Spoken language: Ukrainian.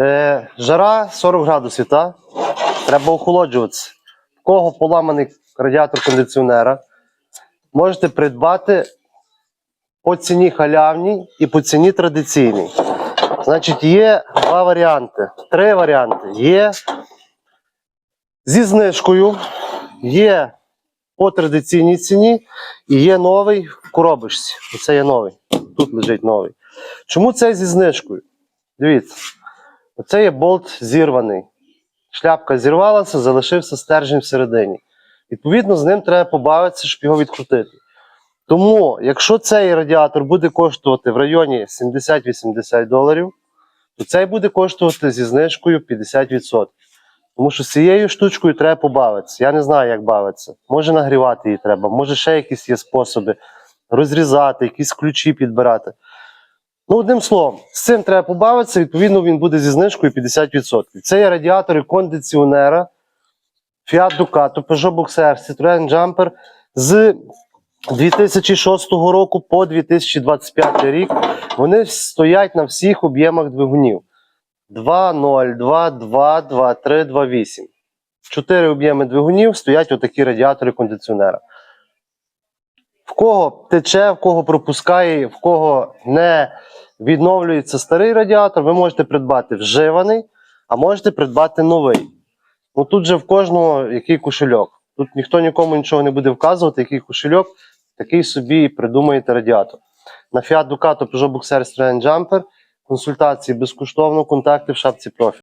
Е, жара 40 градусів, так? Треба охолоджуватися. В кого поламаний радіатор кондиціонера, можете придбати по ціні халявній і по ціні традиційній. Значить, є два варіанти, три варіанти. Є зі знижкою, є по традиційній ціні і є новий в коробочці. Оце є новий. Тут лежить новий. Чому цей зі знижкою? Дивіться, оце є болт зірваний. Шляпка зірвалася, залишився стержень всередині. Відповідно, з ним треба побавитися, щоб його відкрутити. Тому, якщо цей радіатор буде коштувати в районі 70-80 доларів, то цей буде коштувати зі знижкою 50%. Тому що з цією штучкою треба побавитися. Я не знаю, як бавитися. Може нагрівати її треба, може ще якісь є способи розрізати, якісь ключі підбирати. Ну, одним словом, з цим треба побавитися, відповідно, він буде зі знижкою 50%. Це є радіатори кондиціонера Fiat Ducato, Peugeot Boxer, Citroen Jumper з 2006 року по 2025 рік. Вони стоять на всіх об'ємах двигунів. 2.0, 2.2, 2.3, 2.8. Чотири об'єми двигунів стоять отакі радіатори кондиціонера. В кого тече, в кого пропускає, в кого не відновлюється старий радіатор, ви можете придбати вживаний, а можете придбати новий. Ну тут же в кожного який кошельок. Тут ніхто нікому нічого не буде вказувати, який кошельок, такий собі придумаєте радіатор. На Fiat Ducato Peugeot Boxer Citroen Jumper консультації безкоштовно, контакти в шапці профілю.